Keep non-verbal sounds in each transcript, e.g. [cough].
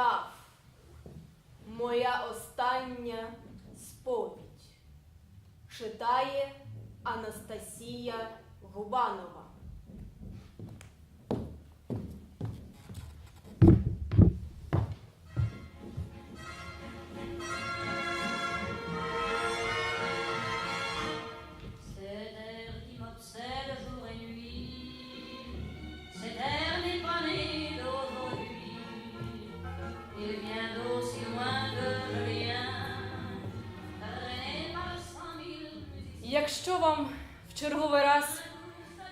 Піаф. Моя остання сповідь. Читає Анастасія Губанова. Якщо вам в черговий раз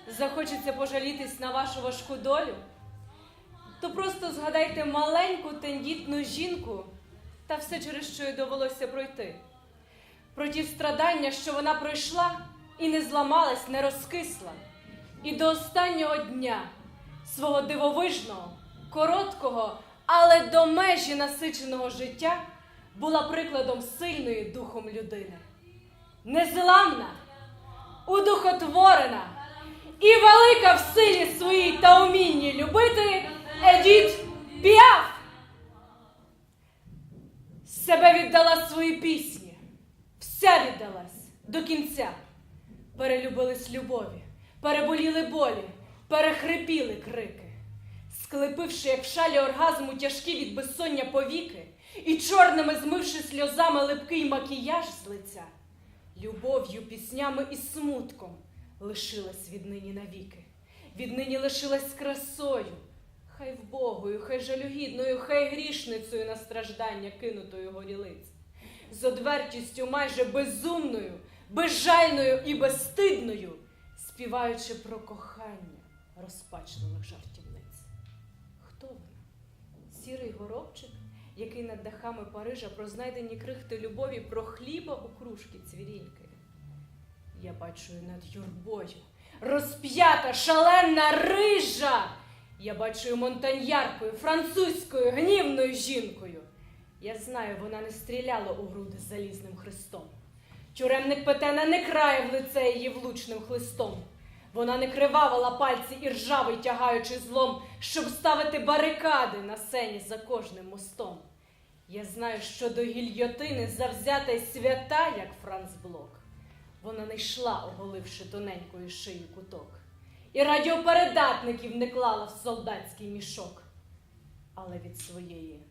захочеться пожалітись на вашу важку долю, то просто згадайте маленьку тендітну жінку та все, через що їй довелося пройти. Про ті страдання, що вона пройшла і не зламалась, не розкисла. І до останнього дня свого дивовижного, короткого, але до межі насиченого життя була прикладом сильної духом людини. Незламна, удухотворена і велика в силі своїй та умінні любити Едіт Піаф. Себе віддала свої пісні, вся віддалась до кінця. Перелюбились любові, переболіли болі, перехрипіли крики, склепивши, як в шалі оргазму тяжкі від безсоння повіки, і чорними змивши сльозами липкий макіяж з лиця, любов'ю, піснями і смутком лишилась віднині навіки, віднині лишилась красою, хай вбогою, хай жалюгідною, хай грішницею на страждання кинутою горілиць, з одвертістю майже безумною, безжальною і безстидною, співаючи про кохання розпачливих жартівниць. Хто вона? Сірий горобчик, який над дахами Парижа про знайдені крихти любові про хліба у кружки цвіріньки. Я бачу над юрбою, розп'ята, шалена рижа. Я бачу монтаньяркою, французькою, гнівною жінкою. Я знаю, вона не стріляла у груди залізним хрестом. Тюремник Петена не крає в лице її влучним хлистом. Вона не кривавила пальці і ржавий, тягаючи злом, щоб ставити барикади на сені за кожним мостом. Я знаю, що до гільйотини завзята й свята, як Франц Блок. Вона не йшла, оголивши тоненькою шию куток, і радіопередатників не клала в солдатський мішок. Але від своєї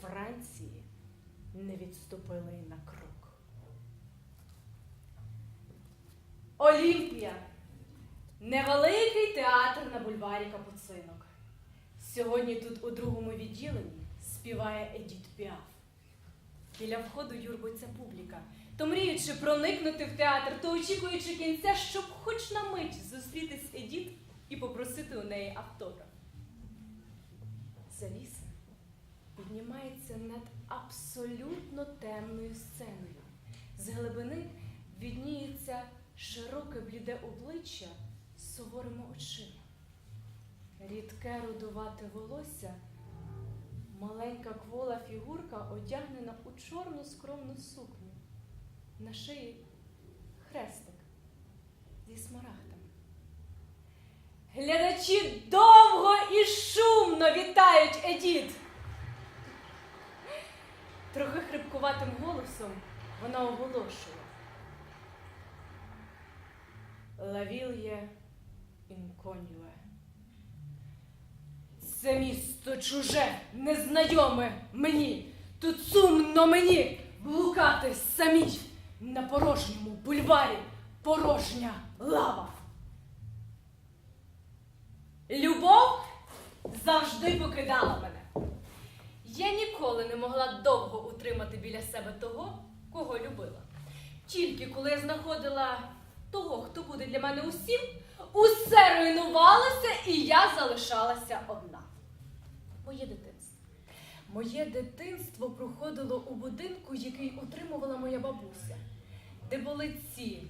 Франції не відступили й на крок. Олімпія невеликий театр на бульварі Капуцинок. Сьогодні тут у другому відділенні співає Едіт Піаф. Біля входу юрбиться публіка, то мріючи проникнути в театр, то очікуючи кінця, щоб хоч на мить зустрітись Едіт і попросити у неї автограф. Завіса піднімається над абсолютно темною сценою. З глибини відніється широке бліде обличчя з суворими очима. Рідке рудувате волосся Маленька квола фігурка одягнена у чорну скромну сукню. На шиї хрестик зі смарагдами. Глядачі довго і шумно вітають Едіт. Трохи хрипкуватим голосом вона оголошує. Лавільє інконюе. Це місто чуже, незнайоме мені. Тут сумно мені блукати самій на порожньому бульварі порожня лава. Любов завжди покидала мене. Я ніколи не могла довго утримати біля себе того, кого любила. Тільки коли я знаходила того, хто буде для мене усім, усе руйнувалося, і я залишалася одна. Моє дитинство. Моє дитинство проходило у будинку, який утримувала моя бабуся, де були ці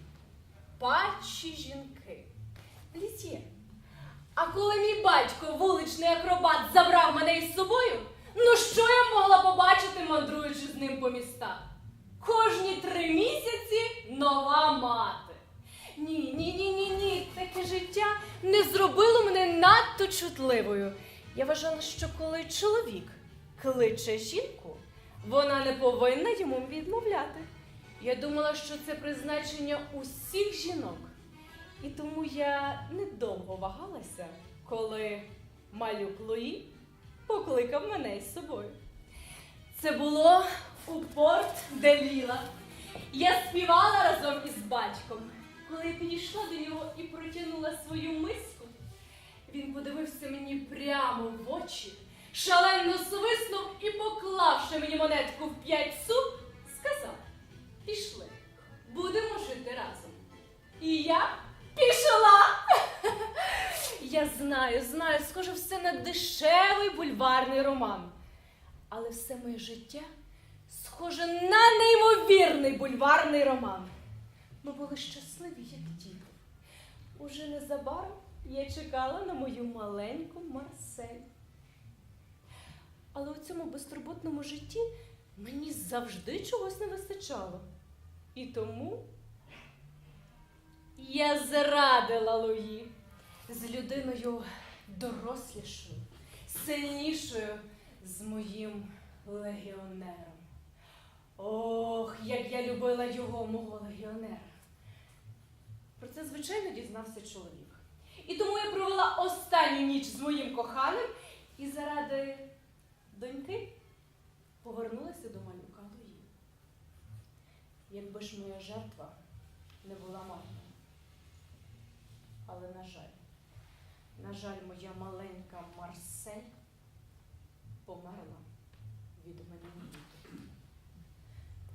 пачі жінки. Літє. А коли мій батько, вуличний акробат, забрав мене із собою, ну що я могла побачити, мандруючи з ним по містах? Кожні три місяці нова мати. Ні, ні, ні, ні, ні. Таке життя не зробило мене надто чутливою. Я вважала, що коли чоловік кличе жінку, вона не повинна йому відмовляти. Я думала, що це призначення усіх жінок. І тому я недовго вагалася, коли малюк Луї покликав мене із собою. Це було у порт де Ліла. Я співала разом із батьком. Коли я підійшла до нього і протягнула свою миску, він подивився мені прямо в очі, шалено свиснув і, поклавши мені монетку в п'ять суп, сказав: Пішли, будемо жити разом. І я пішла. [laughs] Я знаю, знаю, схоже все на дешевий бульварний роман. Але все моє життя схоже на неймовірний бульварний роман. Ми були щасливі, як діти. Уже незабаром я чекала на мою маленьку Марсель. Але у цьому безтурботному житті мені завжди чогось не вистачало. І тому я зрадила Луї з людиною дорослішою, сильнішою з моїм легіонером. Ох, як я любила його, мого легіонера. Про це, звичайно, дізнався чоловік. І тому я провела останню ніч з моїм коханим і заради доньки повернулася до малюка Луї. Якби ж моя жертва не була марною. Але, на жаль, на жаль, моя маленька Марсель померла від мене.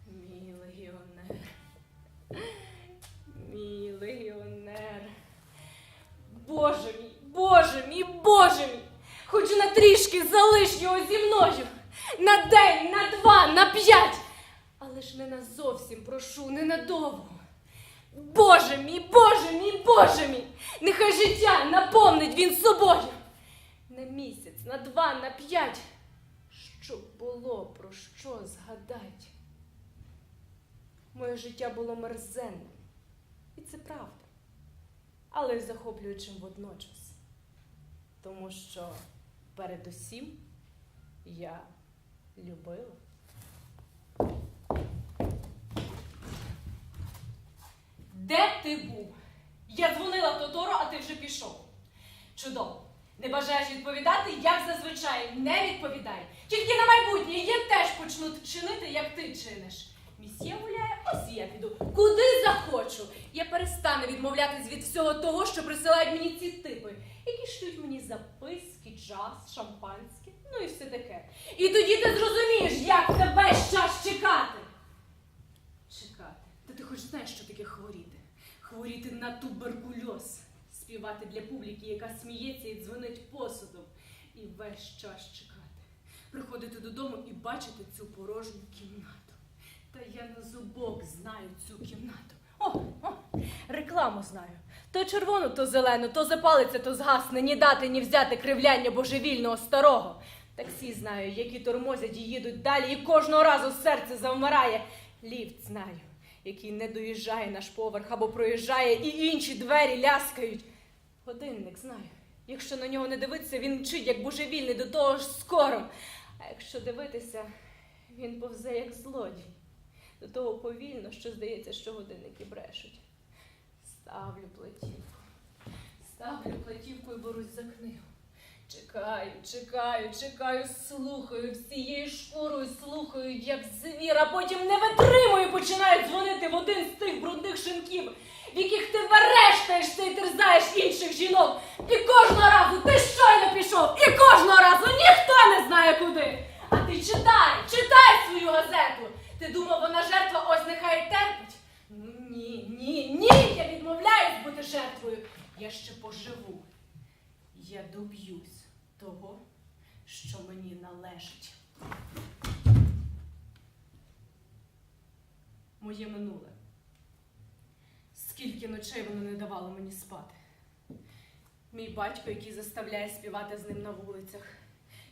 Мій легіонер. Мій легіонер. Боже мій, Боже мій, Боже мій! Хочу на трішки залиш його зі мною. На день, на два, на п'ять. Але ж не на зовсім прошу, не надовго. Боже мій, Боже мій, Боже мій! Нехай життя наповнить він собою. На місяць, на два, на п'ять. Щоб було про що згадать. Моє життя було мерзенним. І це правда. Але й захоплюючим водночас. Тому що передусім я любила. Де ти був? Я дзвонила Тоторо, а ти вже пішов. Чудово. Не бажаєш відповідати, як зазвичай, не відповідай. Тільки на майбутнє я теж почну чинити, як ти чиниш. Місьє гуляє, ось я піду. Куди захочу. Я перестану відмовлятись від всього того, що присилають мені ці типи, які шлють мені записки, джаз, шампанське, ну і все таке. І тоді ти зрозумієш, як тебе час чекати. Чекати. Та ти хоч знаєш, що таке хворіти? Хворіти на туберкульоз, співати для публіки, яка сміється і дзвонить посудом, і весь час чекати. Приходити додому і бачити цю порожню кімнату. Та я на зубок знаю цю кімнату. О, о, рекламу знаю. То червону, то зелену, то запалиться, то згасне, ні дати, ні взяти кривляння божевільного старого. Таксі знаю, які тормозять і їдуть далі, і кожного разу серце завмирає. Ліфт знаю, який не доїжджає наш поверх або проїжджає, і інші двері ляскають. Годинник знаю. Якщо на нього не дивитися, він мчить, як божевільний, до того ж скоро. А якщо дивитися, він повзе як злодій. До того повільно, що здається, що годинники брешуть. Ставлю платівку. Ставлю платівку і берусь за книгу. Чекаю, чекаю, чекаю, слухаю, всією шкурою слухаю, як звір, а потім не витримую, починаю дзвонити в один з тих брудних шинків, в яких ти верештаєшся і терзаєш інших жінок. І кожного разу ти щойно пішов, і кожного разу ніхто не знає куди. А ти читай, читай свою газету. Ти думав, вона жертва, ось нехай терпить. Ні, ні, ні, я відмовляюсь бути жертвою. Я ще поживу. Я доб'юсь того, що мені належить. Моє минуле. Скільки ночей воно не давало мені спати. Мій батько, який заставляє співати з ним на вулицях.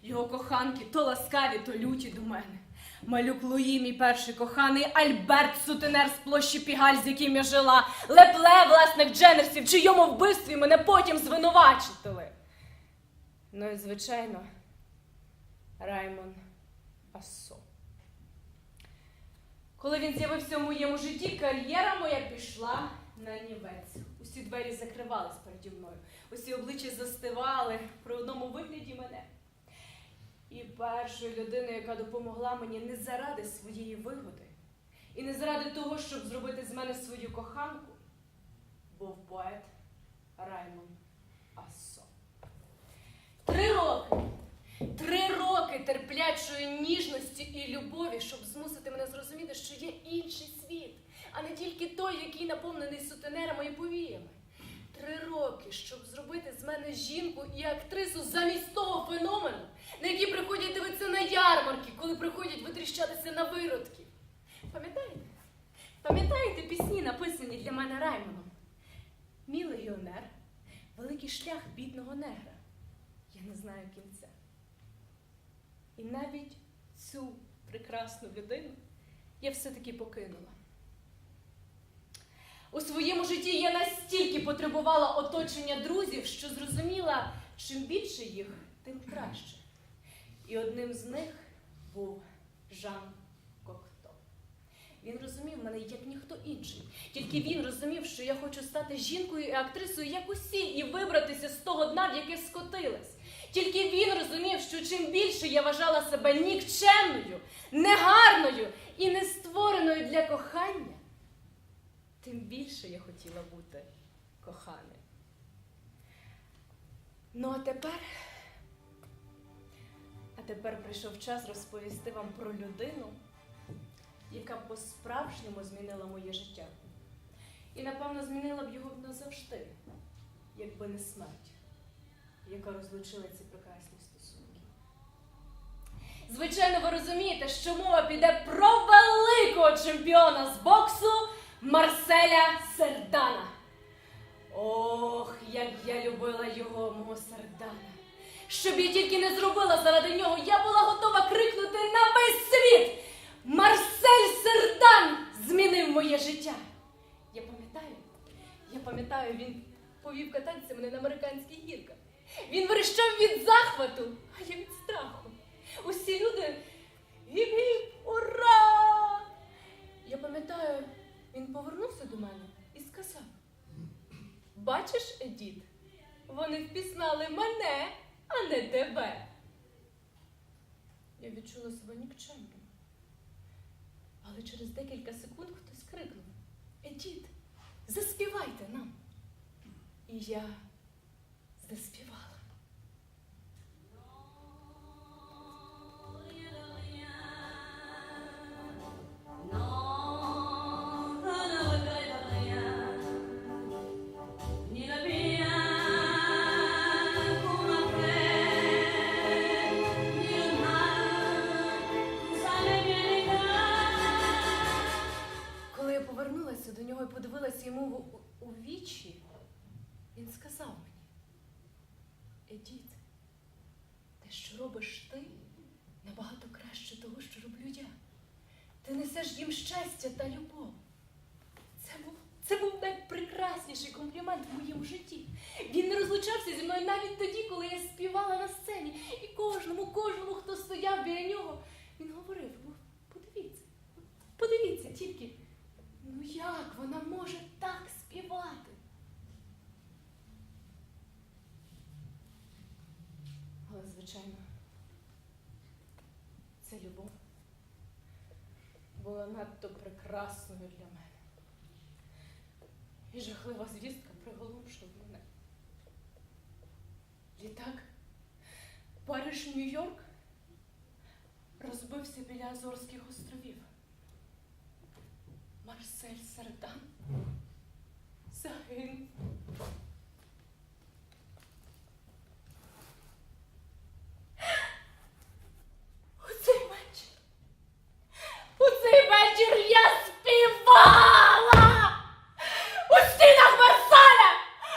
Його коханки то ласкаві, то люті до мене. Малюк Луї, мій перший коханий, Альберт сутенер з площі Пігаль, з яким я жила, Лепле, власник Дженерсів, чийому вбивстві мене потім звинувачили. Ну і звичайно, Раймон Асо. Коли він з'явився в моєму житті, кар'єра моя пішла на нівець. Усі двері закривались переді мною, усі обличчя застивали при одному вигляді мене. І першою людиною, яка допомогла мені не заради своєї вигоди, і не заради того, щоб зробити з мене свою коханку, був поет Раймон Ассо. Три роки, три роки терплячої ніжності і любові, щоб змусити мене зрозуміти, що є інший світ, а не тільки той, який наповнений сутенерами і повіями. Три роки, щоб зробити з мене жінку і актрису замість того феномену, на який приходять дивитися на ярмарки, коли приходять витріщатися на виродки. Пам'ятаєте? Пам'ятаєте пісні, написані для мене Раймоном? Мій легіонер, великий шлях бідного негра. Я не знаю кінця. І навіть цю прекрасну людину я все-таки покинула. У своєму житті я настільки потребувала оточення друзів, що зрозуміла, чим більше їх, тим краще. І одним з них був Жан Кохто. Він розумів мене як ніхто інший. Тільки він розумів, що я хочу стати жінкою і актрисою, як усі, і вибратися з того дна, в яке скотилась. Тільки він розумів, що чим більше я вважала себе нікчемною, негарною і не створеною для кохання, тим більше я хотіла бути коханою. Ну а тепер. А тепер прийшов час розповісти вам про людину, яка по-справжньому змінила моє життя. І, напевно, змінила б його назавжди, якби не смерть, яка розлучила ці прекрасні стосунки. Звичайно, ви розумієте, що мова піде про великого чемпіона з боксу Марселя Сердана. Ох, як я любила його, мого Сердана. Щоб я тільки не зробила заради нього, я була готова крикнути на весь світ. Марсель Сердан змінив моє життя. Я пам'ятаю, я пам'ятаю, він повів кататися мене на американських гірках. Він верещав від захвату, а я від страху. Усі люди гіп-гіп, ура! Я пам'ятаю, він повернувся до мене і сказав: Бачиш, Едіт, вони впізнали мене, а не тебе. Я відчула себе нікчемною. Але через декілька секунд хтось крикнув: Едіт, заспівайте нам. І я заспівала. Стояв біля нього, він говорив: «Ну, подивіться, подивіться тільки. Ну як вона може так співати? Але, звичайно, ця любов була надто прекрасною для мене. І жахлива звістка приголомшила мене. Літак Париж Нью-Йорк розбився біля Азорських островів. Марсель Сердан загинув. У цей вечір. У цей вечір я співала! У стінах Марселя!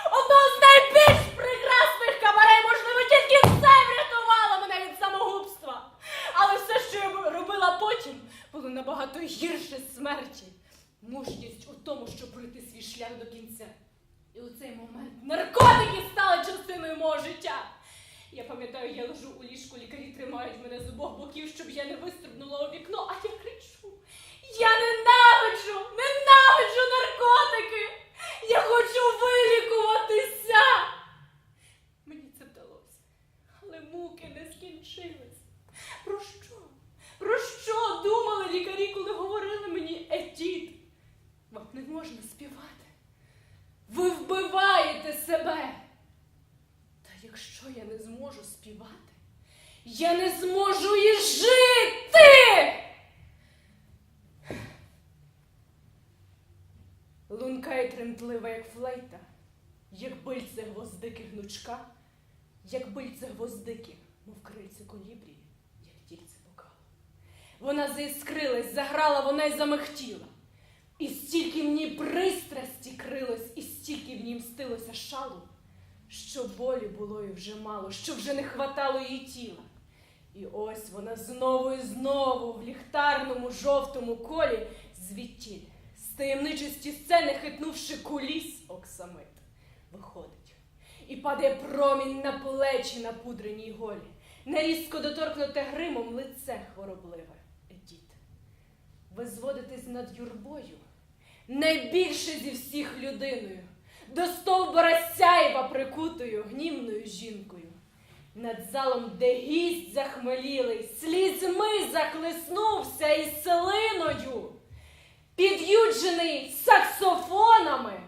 Одного з найбільш прекрасних кабарей, можливо, тільки це врятувало мене від самогубства. Але все, що я робила потім, було набагато гірше смерті. Мужність у тому, щоб пройти свій шлях до кінця. І у цей момент наркотики стали частиною мого життя. Я пам'ятаю, я лежу у ліжку, лікарі тримають мене з обох боків, щоб я не вистрибнула у вікно, а я кричу. Я ненавиджу, ненавиджу наркотики! Я хочу вилікуватися! Мені це вдалося, але муки не скінчились. Про що? Про що думали лікарі, коли говорили мені етіт? Вам не можна співати. Ви вбиваєте себе. Та якщо я не зможу співати, я не зможу і жити. Лунка і тремтлива, як флейта, як бильце гвоздики гнучка, як бильце гвоздики, мов крильце колібрії, як тільце бокалу. Вона заіскрилась, заграла, вона й замихтіла. І стільки в ній пристрасті крилось, і стільки в ній мстилося шалу, що болі було і вже мало, що вже не хватало її тіла. І ось вона знову і знову в ліхтарному жовтому колі звідтіль, з таємничості сцени, хитнувши куліс оксамит, виходить. І падає промінь на плечі напудреній голі, на різко доторкнуте гримом лице хворобливе. Ви зводитесь над юрбою, найбільше зі всіх людиною, до стовбура сяйва прикутою гнівною жінкою. Над залом, де гість захмелілий, слізьми захлиснувся із селиною, під'юджений саксофонами,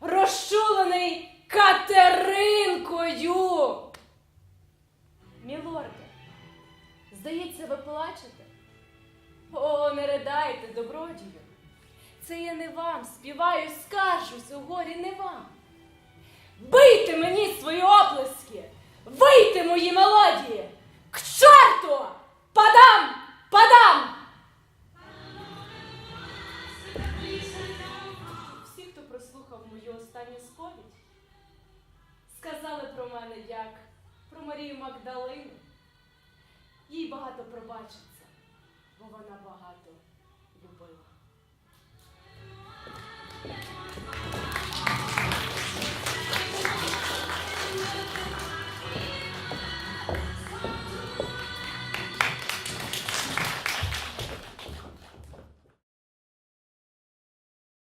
розчулений Катеринкою. Мілорде, здається, ви плачете? О, не ридайте, добродію. Це я не вам співаю, скаржусь у горі не вам. Бийте мені свої оплески, вийте мої мелодії. К чорту! Падам! Падам! Всі, хто прослухав мою останню сповідь, сказали про мене як про Марію Магдалину. Їй багато пробачиться, бо вона багато.